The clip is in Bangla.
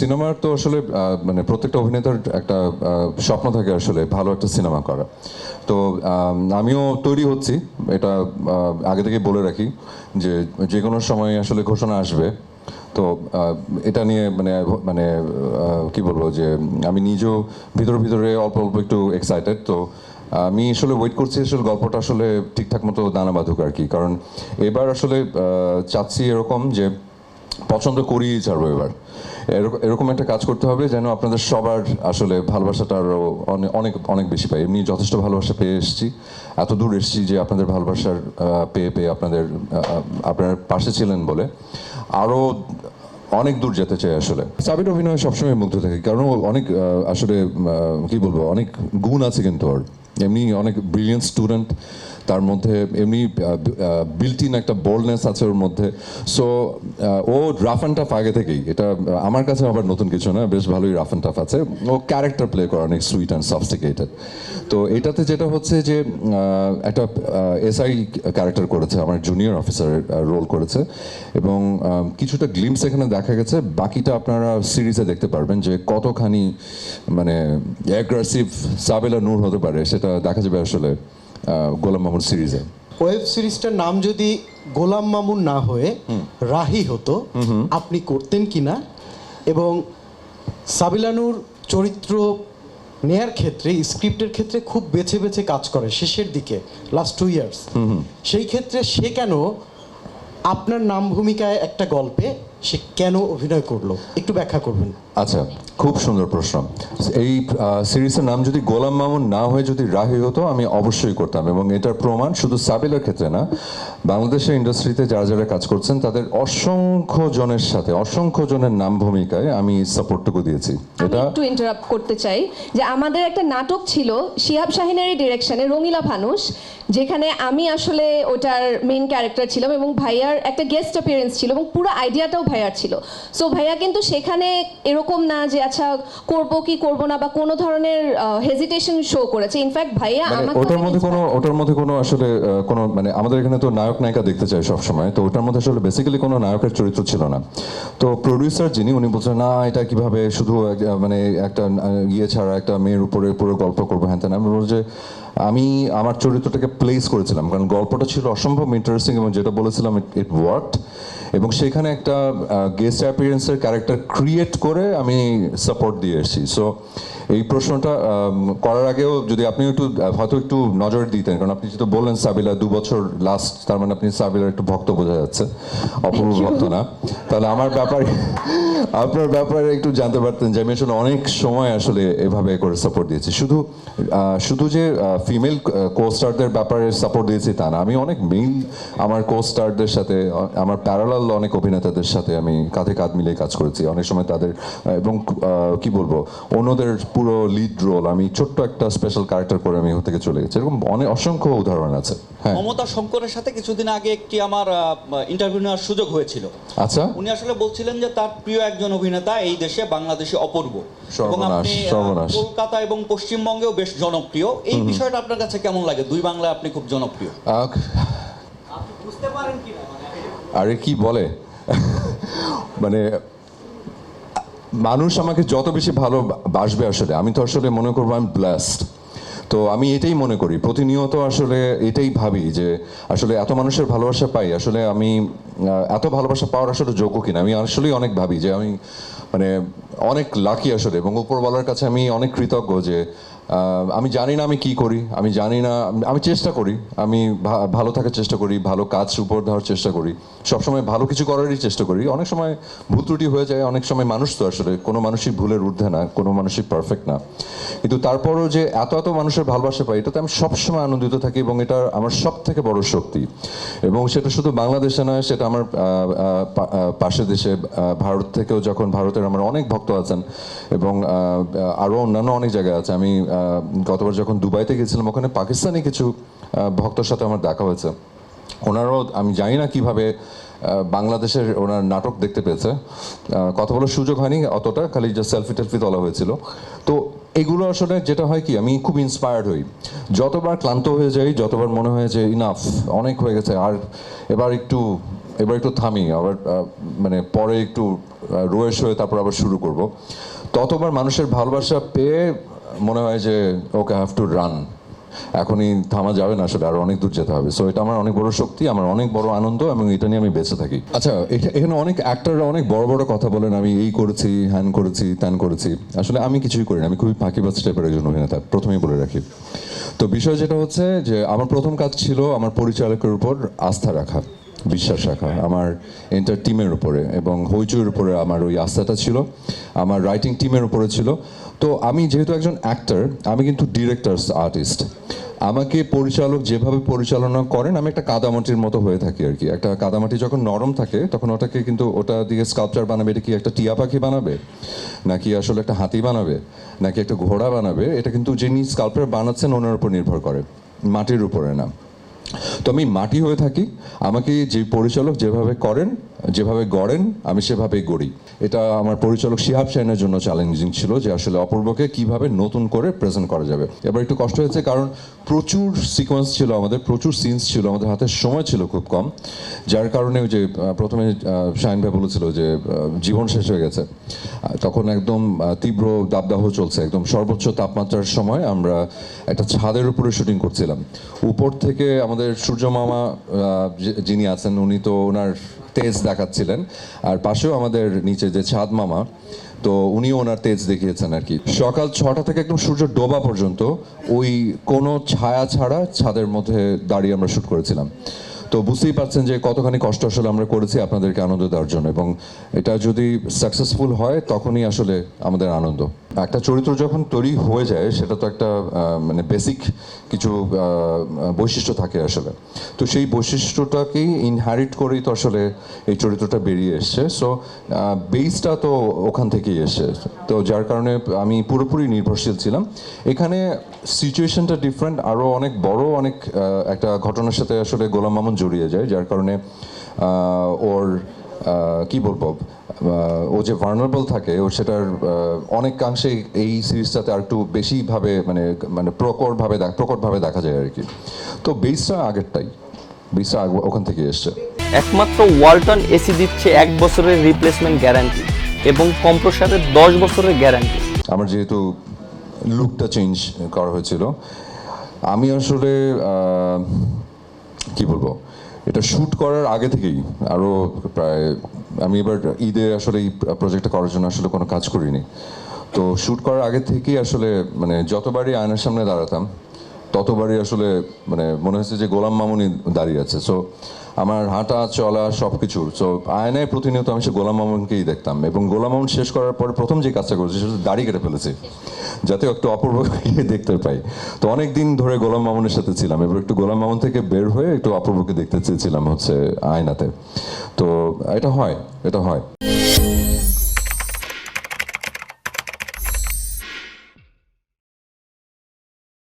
সিনেমার তো আসলে মানে প্রত্যেকটা অভিনেতার একটা স্বপ্ন থাকে আসলে, ভালো একটা সিনেমা করা। তো আমিও তৈরি হচ্ছি, এটা আগে থেকে বলে রাখি যে যে কোনো সময় আসলে ঘোষণা আসবে। তো এটা নিয়ে মানে মানে কি বলব যে আমি নিজেও ভিতরে ভিতরে অল্প অল্প একটু এক্সাইটেড তো, আমি আসলে ওয়েট করছি আসলে গল্পটা আসলে ঠিকঠাক মতো দানা বাঁধুক আর কি। কারণ এবার আসলে চাচ্ছি এরকম যে পছন্দ করিয়ে ছাড়বো এবার। এরকম একটা কাজ করতে হবে যেন আপনাদের সবার আসলে ভালোবাসাটা আরও অনেক অনেক বেশি পাই এমনি যথেষ্ট ভালোবাসা পেয়ে এসেছি। এত দূর এসেছি যে আপনাদের ভালোবাসার পেয়ে পেয়ে আপনাদের আপনার পাশে ছিলেন বলে আরও অনেক দূর যেতে চাই আসলে। সাবির অভিনয় সবসময় মুগ্ধ থাকে, কারণ অনেক আসলে কি বলব, অনেক গুণ আছে কিন্তু ওর। এমনি অনেক ব্রিলিয়েন্ট স্টুডেন্ট তার মধ্যে এমনি বিল্ট ইন একটা বোল্ডনেস আছে ওর মধ্যে। সো ও রাফ অ্যান্ড টাফ আগে থেকেই। এটা আমার কাছে আবার নতুন কিছু না, বেশ ভালোই রাফ অ্যান্ড টাফ আছে। ও ক্যারেক্টার প্লে করে অনেক সুইট অ্যান্ড সফস্টিকেটেড তো এটাতে যেটা হচ্ছে যে একটা এসআই ক্যারেক্টার করেছে, আমার জুনিয়র অফিসারের রোল করেছে। এবং কিছুটা গ্লিমস এখানে দেখা গেছে। বাকিটা আপনারা সিরিজে দেখতে পারবেন যে কতখানি মানে অ্যাগ্রেসিভ সাবেলা নূর হতে পারে, সেটা দেখা যাবে আসলে। গোলাম মামুন সিরিজে ওয়েব সিরিজটার নাম যদি গোলাম মামুন না হয়ে রাহি হতো আপনি করতেন কিনা এবং সাবিলানুর চরিত্র নেয়ার ক্ষেত্রে স্ক্রিপ্টের ক্ষেত্রে খুব বেছে বেছে কাজ করে শেষের দিকে লাস্ট টু ইয়ার্স সেই ক্ষেত্রে সে কেন আপনার নাম ভূমিকায় একটা গল্পে সে কেন অভিনয় করল? একটু ব্যাখ্যা করবেন। আচ্ছা খুব সুন্দর প্রশ্ন। এই সিরিজের নাম যদি গোলাম মামুন না হয়ে যদি রাহি হতো আমি অবশ্যই করতাম এবং এটার প্রমাণ শুধু সাবিলের ক্ষেত্রে না বাংলাদেশের ইন্ডাস্ট্রিতে যারা যারা কাজ করছেন তাদের অসংখ্য জনের সাথে অসংখ্য জনের নাম ভূমিকায় আমি সাপোর্টটুকু দিয়েছি। এটা একটু ইন্টারাপ্ট করতে চাই যে আমাদের একটা নাটক ছিল শিহাব শাহিনেরই ডিরেকশনে রঙিলা ফানুষ যেখানে আমি আসলে ওটার মেইন ক্যারেক্টার ছিলাম এবং ভাইয়ার একটা গেস্ট অ্যাপিয়ারেন্স ছিল এবং পুরো আইডিয়াটাও ভাইয়ার ছিল। সো ভাইয়া কিন্তু সেখানে এরকম না যে আচ্ছা করব কি করব না? বা কোনো ধরনের হেজিটেশন শো করেছে। ইনফ্যাক্ট ভাইয়া মানে আমাকে ওটার মধ্যে কোনো ওটার মধ্যে কোনো আসলে কোনো মানে আমাদের এখানে তো নায়ক নায়িকা দেখতে চাই সব সময় তো ওটার মধ্যে আসলে বেসিক্যালি কোনো নায়কের চরিত্র ছিল না। তো প্রডিউসার যিনি উনি বলছেন না এটা কীভাবে শুধু মানে একটা ইয়ে ছাড়া একটা মেয়ের উপরে পুরো গল্প করব তেন আমি বলব যে আমি আমার চরিত্রটাকে প্লেস করেছিলাম। কারণ গল্পটা ছিল অসম্ভব ইন্টারেস্টিং এবং যেটা বলেছিলাম ইট ওয়ার্কড এবং সেখানে একটা গেস্ট অ্যাপিয়ারেন্সের ক্যারেক্টার ক্রিয়েট করে আমি সাপোর্ট দিয়ে এসেছি। সো এই প্রশ্নটা করার আগেও যদি আপনি একটু হয়তো একটু নজর দিতেন কারণ আপনি যেহেতু বললেন সাবিলা দু বছর লাস্ট তার মানে আপনি সাবিলার একটু ভক্ত বোঝা যাচ্ছে। অপূর্ব ভক্ত না। তাহলে আমার ব্যাপারে আপনার ব্যাপারে একটু জানতে পারতেন যে আমি আসলে অনেক সময় আসলে এভাবে করে সাপোর্ট দিয়েছি। শুধু শুধু যে ফিমেল কোস্টারদের ব্যাপারে সাপোর্ট দিয়েছি তা না। আমি অনেক মেইন আমার কোস্টারদের সাথে আমার প্যারালাল অনেক অভিনেতাদের সাথে আমি কাঁধে কাঁধ মিলিয়ে কাজ করেছি। অনেক সময় তাদের এবং কি বলব অন্যদের পুরো লিড রোল আমি ছোট্ট একটা স্পেশাল ক্যারেক্টার করে আমি থেকে চলে গেছি। এরকম অনেক অসংখ্য উদাহরণ আছে। হ্যাঁ। মমতা শঙ্করের সাথে কিছুদিন আগে একটি আমার ইন্টারভিউ নেওয়ার সুযোগ হয়েছিল। আচ্ছা। উনি আসলে বলছিলেন যে তার প্রিয় একজন অভিনেতা এই দেশে বাংলাদেশে অপূর্ব। এবং আপনি কলকাতা এবং পশ্চিমবঙ্গেও বেশ জনপ্রিয়। এই বিষয়টা আপনার কাছে কেমন লাগে? দুই বাংলায় আপনি খুব জনপ্রিয়। বুঝতে পারেন কি আরে কি বলে? মানে মানুষ আমাকে যত বেশি ভালো বাসবে আসলে, আমি তো আসলে মনে করব আমি ব্লাস্ট তো আমি এটাই মনে করি, প্রতিনিয়ত আসলে এটাই ভাবি যে আসলে এত মানুষের ভালোবাসা পাই, আসলে আমি এত ভালোবাসা পাওয়ার আসলে যোগ্য কিনা? আমি আসলেই অনেক ভাবি যে আমি মানে অনেক লাকি আসলে এবং উপরওয়ালার কাছে আমি অনেক কৃতজ্ঞ যে আমি জানি না আমি কি করি, আমি জানি না, আমি চেষ্টা করি, আমি ভালো থাকার চেষ্টা করি, ভালো কাজ উপর দেওয়ার চেষ্টা করি, সবসময় ভালো কিছু করারই চেষ্টা করি, অনেক সময় ভুল ত্রুটি হয়ে যায়, অনেক সময় মানুষ তো আসলে, কোনো মানুষই ভুলের ঊর্ধ্বে না, কোনো মানুষই পারফেক্ট না। কিন্তু তারপরও যে এত এত মানুষের ভালোবাসা পাই, এটাতে আমি সবসময় আনন্দিত থাকি এবং এটা আমার সব থেকে বড় শক্তি। এবং সেটা শুধু বাংলাদেশে নয়, সেটা আমার পাশের দেশে ভারত থেকেও যখন ভারতের আমার অনেক ভক্ত আছেন এবং আরও অন্যান্য অনেক জায়গায় আছে, আমি গতবার যখন দুবাইতে গেছিলাম, ওখানে পাকিস্তানি কিছু ভক্তর সাথে আমার দেখা হয়েছে। ওনারও আমি জানি না কীভাবে বাংলাদেশের ওনার নাটক দেখতে পেয়েছে। কথা বলার সুযোগ হয়নি অতটা, খালি যে সেলফি টেলফি তোলা হয়েছিল। তো এগুলো আসলে যেটা হয় কি, আমি খুব ইন্সপায়ার্ড হই। যতবার ক্লান্ত হয়ে যাই, যতবার মনে হয় যে ইনাফ অনেক হয়ে গেছে, আর এবার একটু এবার একটু থামি, আবার মানে পরে একটু রোয়েশ হয়ে তারপর আবার শুরু করব। ততবার মানুষের ভালোবাসা পেয়ে মনে হয় যে, ওকে হ্যাভ টু রান এখনই থামা যাবে না আসলে, আরও অনেক দূর যেতে হবে। সো এটা আমার অনেক বড় শক্তি, আমার অনেক বড় আনন্দ, এবং এটা নিয়ে আমি বেঁচে থাকি। আচ্ছা এখা- এখানে অনেক অ্যাক্টাররা অনেক বড় বড় কথা বলেন, আমি এই করেছি, হ্যান করেছি, ত্যান করেছি। আসলে আমি কিছুই করিনি আমি খুবই ফাঁকিবাজ টাইপের একজন অভিনেতা, প্রথমেই বলে রাখি। তো বিষয় যেটা হচ্ছে যে, আমার প্রথম কাজ ছিল আমার পরিচালকের উপর আস্থা রাখা। বিশ্বাস রাখা। আমার এন্টার টিমের উপরে এবং হইচইয়ের উপরে আমার ওই আস্থাটা ছিল, আমার রাইটিং টিমের উপরে ছিল। তো আমি যেহেতু একজন অ্যাক্টার আমি কিন্তু ডিরেক্টরস আর্টিস্ট আমাকে পরিচালক যেভাবে পরিচালনা করেন, আমি একটা কাদামাটির মতো হয়ে থাকি আর কি। একটা কাদামাটি যখন নরম থাকে, তখন ওটাকে কিন্তু ওটা দিয়ে স্কাল্পচার বানাবে, এটা কি একটা টিয়া পাখি বানাবে? নাকি আসলে একটা হাতি বানাবে? নাকি একটা ঘোড়া বানাবে? এটা কিন্তু যিনি স্কাল্পচার বানাচ্ছেন, ওনার উপর নির্ভর করে। মাটির উপরে না। তো আমি মাটি হয়ে থাকি। আমাকে যে পরিচালক যেভাবে করেন যেভাবে গড়েন, আমি সেভাবেই গড়ি। এটা আমার পরিচালক শিহাব শাইনের জন্য চ্যালেঞ্জিং ছিল যে আসলে অপূর্বকে কীভাবে নতুন করে প্রেজেন্ট করা যাবে। এবার একটু কষ্ট হয়েছে কারণ প্রচুর সিকোয়েন্স ছিল আমাদের, প্রচুর সিনস ছিল, আমাদের হাতে সময় ছিল খুব কম। যার কারণে ওই যে প্রথমে শাহিন ভাই বলেছিল যে জীবন শেষ হয়ে গেছে। তখন একদম তীব্র দাবদাহ চলছে, একদম সর্বোচ্চ তাপমাত্রার সময় আমরা একটা ছাদের উপরে শুটিং করছিলাম। উপর থেকে আমাদের সূর্য মামা যিনি আছেন, উনি তো ওনার তেজ দেখাচ্ছিলেন। আর পাশেও আমাদের নিচে যে ছাদ মামা, তো উনিও ওনার তেজ দেখিয়েছেন আর কি। সকাল ছটা থেকে একদম সূর্য ডোবা পর্যন্ত ওই কোনো ছায়া ছাড়া ছাদের মধ্যে দাঁড়িয়ে আমরা শ্যুট করেছিলাম। তো বুঝতেই পারছেন যে কতখানি কষ্ট আসলে আমরা করেছি আপনাদেরকে আনন্দ দেওয়ার জন্য এবং এটা যদি সাকসেসফুল হয়, তখনই আসলে আমাদের আনন্দ। একটা চরিত্র যখন তৈরি হয়ে যায়, সেটা তো একটা মানে বেসিক কিছু বৈশিষ্ট্য থাকে আসলে। তো সেই বৈশিষ্ট্যটাকেই ইনহারিট করেই তো আসলে এই চরিত্রটা বেরিয়ে এসছে। সো বেসটা তো ওখান থেকেই এসছে। তো যার কারণে আমি পুরোপুরি নির্ভরশীল ছিলাম। এখানে সিচুয়েশনটা ডিফারেন্ট আরও অনেক বড়, অনেক একটা ঘটনার সাথে আসলে গোলাম মামুন জড়িয়ে যায়, যার কারণে ওর কি বলব ও যে ভার্নারেবল থাকে ও সেটার অনেকাংশে এই সিরিজটাতে আর একটু বেশিভাবে মানে মানে প্রকটভাবে প্রকটভাবে দেখা যায় আর কি। তো বেসটা আগেরটাই। বেসটা আগ- ওখান থেকে এসছে। একমাত্র ওয়ালটন এসি দিচ্ছে এক বছরের রিপ্লেসমেন্ট গ্যারান্টি এবং কম্প্রসারের দশ বছরের গ্যারান্টি আমার যেহেতু লুকটা চেঞ্জ করা হয়েছিল আমি আসলে কি বলব এটা শ্যুট করার আগে থেকেই আরও প্রায় আমি এবার ঈদে আসলে এই প্রজেক্টটা করার জন্য আসলে কোনো কাজ করিনি। তো শ্যুট করার আগে থেকেই আসলে মানে যতবারই আয়নার সামনে দাঁড়াতাম, ততবারই আসলে মানে মনে হচ্ছে যে গোলাম মামুনি দাঁড়িয়ে আছে। সো আমার হাঁটা, চলা সব কিছু আয়নায় প্রতিনিয়ত আমি সে গোলাম মামুনকেই দেখতাম এবং গোলাম মামুন শেষ করার পর প্রথম যে কাজটা করেছি সেটা দাড়ি কেটে ফেলেছি, যাতে একটু অপূর্ব দেখতে পাই। তো অনেক দিন ধরে গোলাম মামুনের সাথে ছিলাম, এবার একটু গোলাম মামুন থেকে বের হয়ে একটু অপূর্বকে দেখতে চেয়েছিলাম হচ্ছে আয়নাতে। তো, এটা হয় এটা হয়।